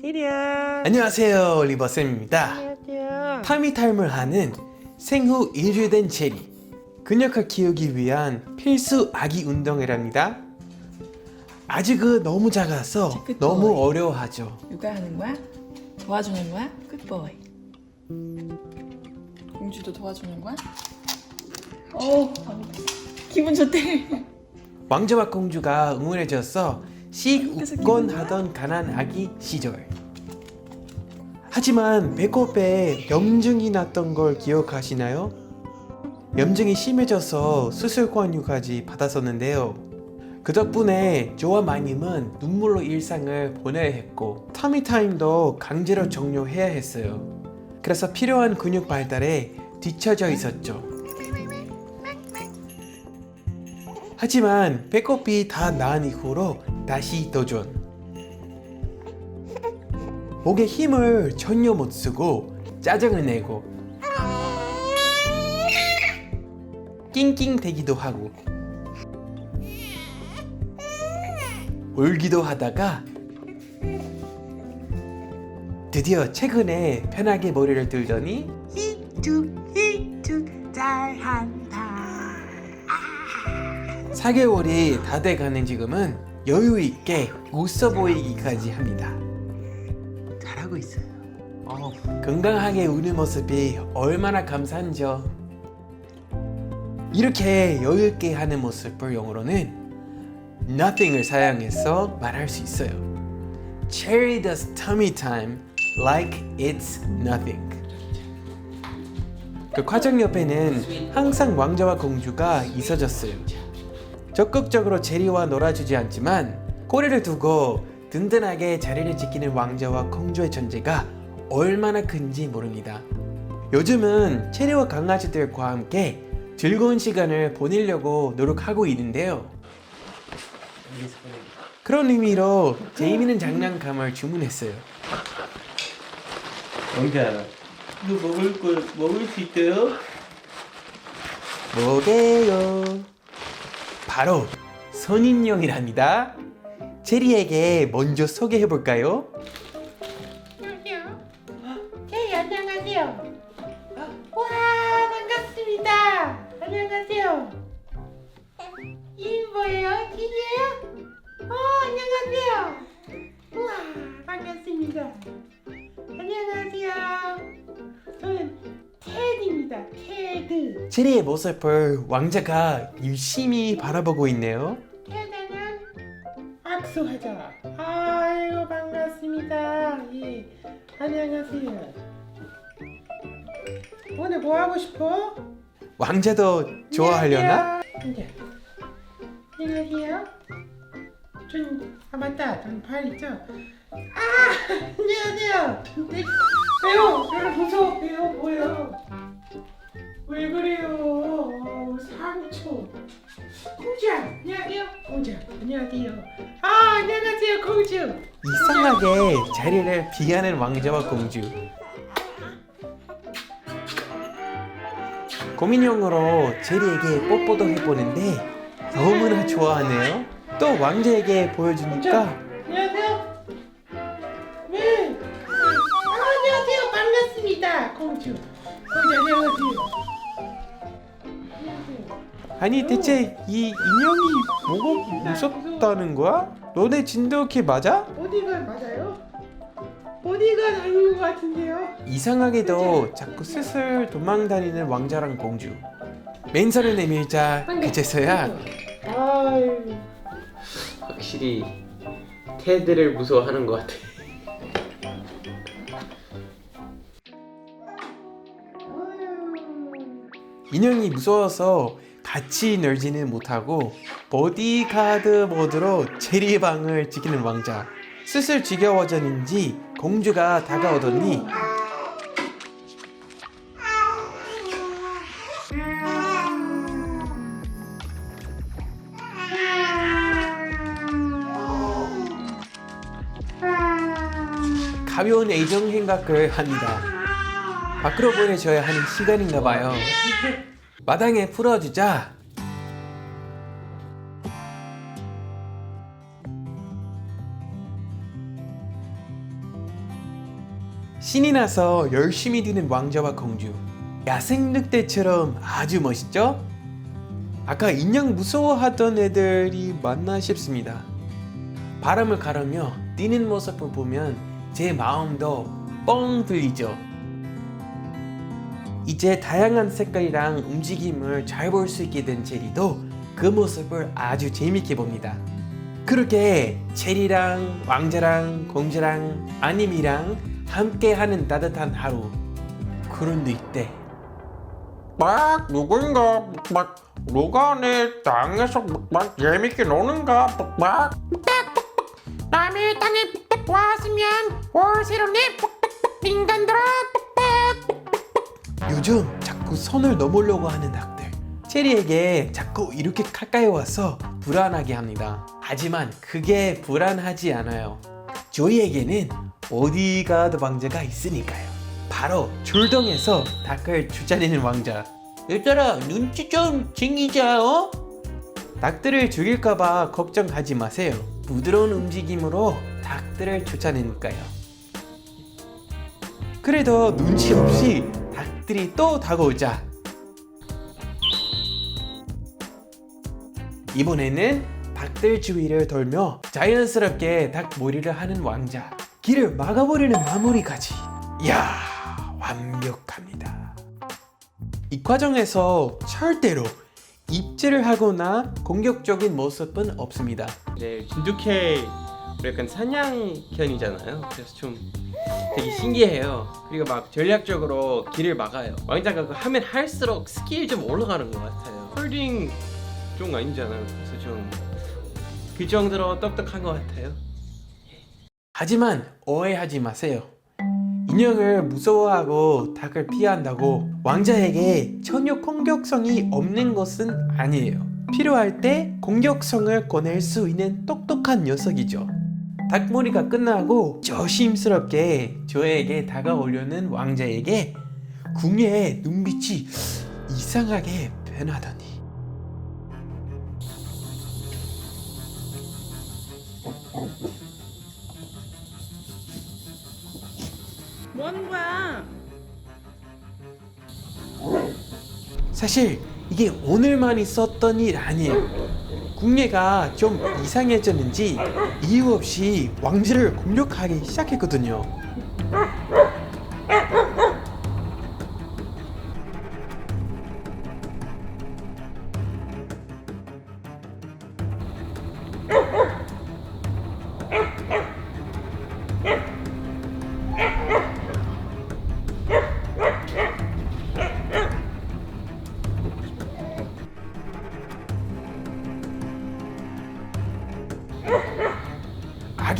테리야. 안녕하세요 올리버쌤입니다 안녕하세요. 타미타임을 하는 생후 1주 된 체리 근육을 키우기 위한 필수 아기 운동이랍니다 아직은 너무 작아서. 너무 어려워하죠 누가 하는 거야? 도와주는 거야? 굿보이. 공주도 도와주는 거야? 오, 기분 좋대. 왕자와 공주가 응원해줘서 시우권 하던 가난 아기 시절. 하지만 배꼽에 염증이 났던 걸 기억하시나요? 염증이 심해져서 수술 권유까지 받았었는데요. 그 덕분에 조아 마님은 눈물로 일상을 보내야 했고 타미타임도 강제로 종료해야 했어요. 그래서 필요한 근육 발달에 뒤처져 있었죠. 하지만 배꼽이 다 나은 이후로 다시 도전. 목에 힘을 전혀 못 쓰고 짜증을 내고 낑낑대기도 하고 울기도 하다가 드디어 최근에 편하게 머리를 들더니 히툭 히툭 잘한다. 4개월이 다 돼가는 지금은 여유 있게 웃어 보이기까지 합니다. 잘하고 있어요. 어, 건강하게 우는 모습이 얼마나 감사한죠. 이렇게 여유 있게 하는 모습을 영어로는 nothing을 사용해서 말할 수 있어요. Cherry does tummy time like it's nothing. 그 과정 옆에는 항상 왕자와 공주가 있어줬어요. 적극적으로 제리와 놀아주지 않지만 꼬리를 두고 든든하게 자리를 지키는 왕자와 공주의 존재가 얼마나 큰지 모릅니다. 요즘은 체리와 강아지들과 함께 즐거운 시간을 보내려고 노력하고 있는데요. 그런 의미로 재미있는 장난감을 주문했어요. 왕자, 이거 먹을 걸 먹을 수 있어요? 뭐게요? 바로 선인형이랍니다. 제리에게 먼저 소개해 볼까요? 안녕하세요. 네, 안녕하세요. 와, 반갑습니다. 안녕하세요. 이 뭐예요? 기계예요? 어, 안녕하세요. 우와, 반갑습니다. 안녕하세요. 저는 테드입니다. 테드. 제리의 모습을 왕자가 열심히 바라보고 있네요. 테드는 악수하자. 아이고, 반갑습니다. 예, 안녕하세요. 오늘 뭐 하고 싶어? 왕자도 좋아하려나? 안녕하세요. 안녕하세요. 전, 아, 맞다. 전발 있죠? 아! 안녕하세요. 네, 왜요? 별로 무서워. 왜요? 뭐예요? 왜 그래요? 상처. 공주야, 안녕하세요. 공주, 안녕하세요. 아, 안녕하세요, 공주. 이상하게 자리를 비하는 왕자와 공주. 고민형으로 제리에게 뽀뽀도 해보는데 너무나 좋아하네요. 또 왕자에게 보여주니까 아니 대체 이 인형이 뭐가 무섭다는 거야? 너네 진돗개 맞아? 보디가 맞아요? 보디가 아닌 것 같은데요? 이상하게도 자꾸 슬슬 도망다니는 왕자랑 공주. 맨살을 내밀자 그제서야 아유. 확실히 테드를 무서워하는 것 같아. 인형이 무서워서 같이 놀지는 못하고 보디가드 모드로 제리 방을 지키는 왕자. 슬슬 지겨워졌는지 공주가 다가오더니 가벼운 애정 행각을 합니다. 밖으로 보내줘야 하는 시간인가 봐요. 마당에 풀어주자 신이 나서 열심히 뛰는 왕자와 공주. 야생 늑대처럼 아주 멋있죠? 아까 인형 무서워하던 애들이 맞나 싶습니다. 바람을 가르며 뛰는 모습을 보면 제 마음도 뻥 뚫리죠. 이제 다양한 색깔이랑 움직임을 잘 볼 수 있게 된 제리도 그 모습을 아주 재밌게 봅니다. 그렇게 제리랑 왕자랑 공주랑 아님이랑 함께 하는 따뜻한 하루. 그런데 이때 막 누구인가 막내 땅에서 막 재밌게 노는가 막 남의 땅에 왔으면 월세로네 인간들아 요즘 자꾸 손을 넘으려고 하는 닭들. 체리에게 자꾸 이렇게 가까이 와서 불안하게 합니다. 하지만 그게 불안하지 않아요. 저희에게는 보디가드 왕자가 있으니까요. 바로 줄동에서 닭을 주자리는 왕자. 얘들아 눈치 좀 챙기자 어? 닭들을 죽일까봐 걱정하지 마세요. 부드러운 움직임으로 닭들을 쫓아내니까요. 그래도 눈치 없이 닭들이 또 다가오자. 이번에는 닭들 주위를 돌며 자연스럽게 닭 몰이를 하는 왕자 길을 막아버리는 마무리까지. 이야 완벽합니다. 이 과정에서 절대로 입질을 하거나 공격적인 모습은 없습니다. 네, 진돗개 약간 사냥견이잖아요. 그래서 좀 되게 신기해요. 그리고 막 전략적으로 길을 막아요. 왕자가 그 하면 할수록 스킬이 좀 올라가는 것 같아요. 홀딩 좀 아니잖아요. 그래서 좀 그 정도로 똑똑한 것 같아요. 하지만 오해하지 마세요. 인형을 무서워하고 닭을 피한다고 왕자에게 전혀 공격성이 없는 것은 아니에요. 필요할 때 공격성을 꺼낼 수 있는 똑똑한 녀석이죠. 닭머리가 끝나고 조심스럽게 저에게 다가오려는 왕자에게 궁예의 눈빛이 이상하게 변하더니 뭐 하는 거야 사실 이게 오늘만 있었던 일 아니에요. 궁예가 좀 이상해졌는지 이유 없이 왕자를 공격하기 시작했거든요.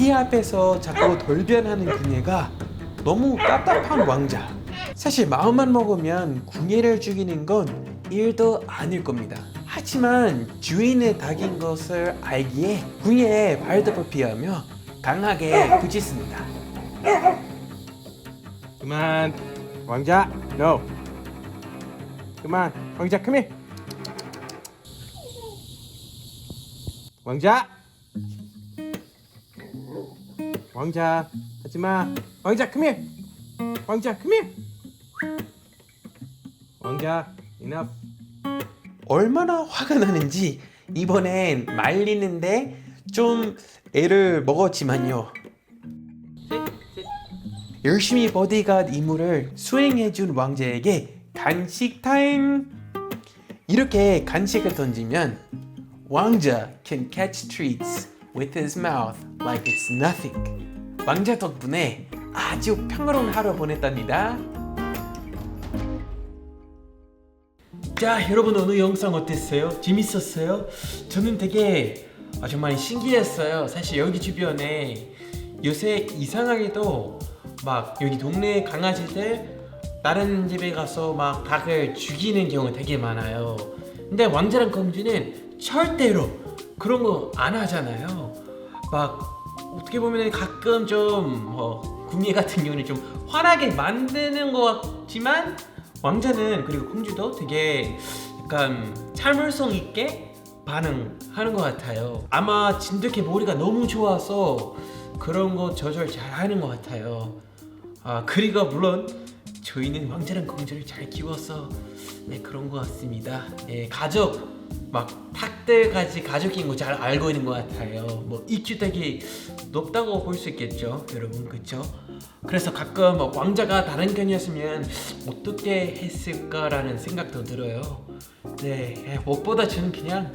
아기 앞에서 자꾸 돌변하는 궁예가 너무 답답한 왕자. 사실 마음만 먹으면 궁예를 죽이는 건 일도 아닐 겁니다. 하지만 주인의 닭인 것을 알기에 궁예의 발톱을 피하며 강하게 부짖습니다. 그만 왕자 no 그만 왕자 come 왕자 왕자 하지마 왕자 come here 왕자 come here 왕자 enough 얼마나 화가 나는지 이번엔 말리는데 좀 애를 먹었지만요. 열심히 보디가드 임무를 수행해준 왕자에게 간식 타임! 이렇게 간식을 던지면 왕자 can catch treats with his mouth like it's nothing. 왕자 덕분에 아주 평화로운 하루 보냈답니다. 자 여러분 오늘 영상 어땠어요? 재밌었어요? 저는 되게 아, 정말 신기했어요 사실 여기 주변에 요새 이상하게도 막 여기 동네 강아지들 다른 집에 가서 막 닭을 죽이는 경우 되게 많아요 근데 왕자랑 공주는 절대로 그런 거 안 하잖아요 막 어떻게 보면 가끔 좀뭐 궁예 같은 경우는 좀 화나게 만드는 것 같지만 왕자는 그리고 공주도 되게 약간 참을성 있게 반응하는 것 같아요. 아마 진돗개 머리가 너무 좋아서 그런 거 조절 잘 하는 것 같아요. 아 그리고 물론 저희는 왕자랑 공주를 잘 키워서 네 그런 것 같습니다. 예 가족 막 탁들까지 가족인 거 잘 알고 있는 것 같아요. 뭐 IQ 되게 높다고 볼 수 있겠죠, 여러분 그렇죠? 그래서 가끔 뭐 왕자가 다른 편이었으면 어떻게 했을까라는 생각도 들어요. 네 예, 무엇보다 저는 그냥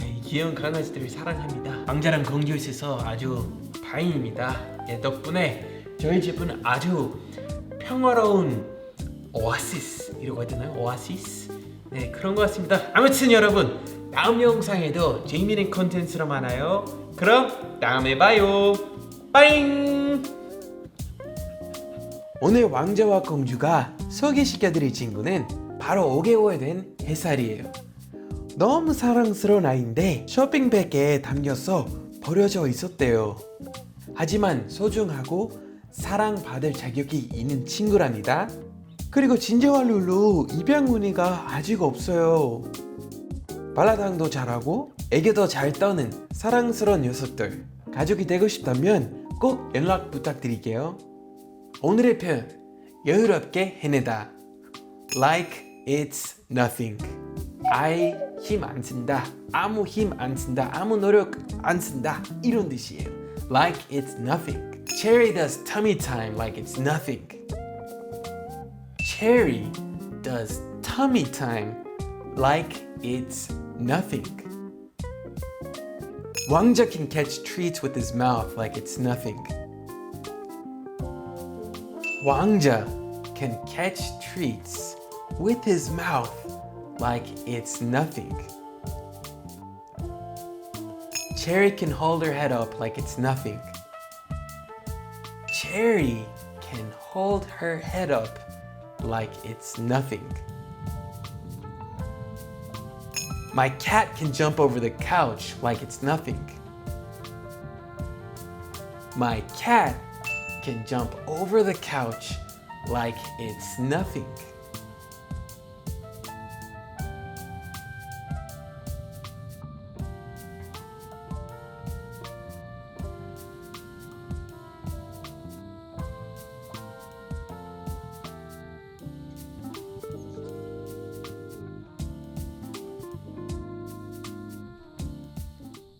예, 귀여운 강아지들을 사랑합니다. 왕자랑 공주 있어서 아주 다행입니다. 예, 덕분에 저희 집은 아주 평화로운 오아시스 이라고 해야 되나요? 오아시스? 네 그런 것 같습니다. 아무튼 여러분 다음 영상에도 재미있는 컨텐츠로 만나요. 그럼 다음에 봐요. 빠잉! 오늘 왕자와 공주가 소개시켜드릴 친구는 바로 5개월 된 해살이에요. 너무 사랑스러운 아이인데 쇼핑백에 담겨서 버려져 있었대요. 하지만 소중하고 사랑받을 자격이 있는 친구랍니다. 그리고 진저와 룰루 입양 문의가 아직 없어요. 발라당도 잘하고 애교도 잘 떠는 사랑스러운 녀석들 가족이 되고 싶다면 꼭 연락 부탁드릴게요. 오늘의 표현 여유롭게 해내다. Like it's nothing. 아이 힘안 쓴다. 아무 힘 안 쓴다. 아무 노력 안 쓴다. 이런 뜻이에요. Like it's nothing. Cherry does tummy time like it's nothing Cherry does tummy time like it's nothing. Wangja can catch treats with his mouth like it's nothing. Wangja can catch treats with his mouth like it's nothing. Cherry can hold her head up like it's nothing. Cherry can hold her head up like it's nothing. My cat can jump over the couch like it's nothing. My cat can jump over the couch like it's nothing.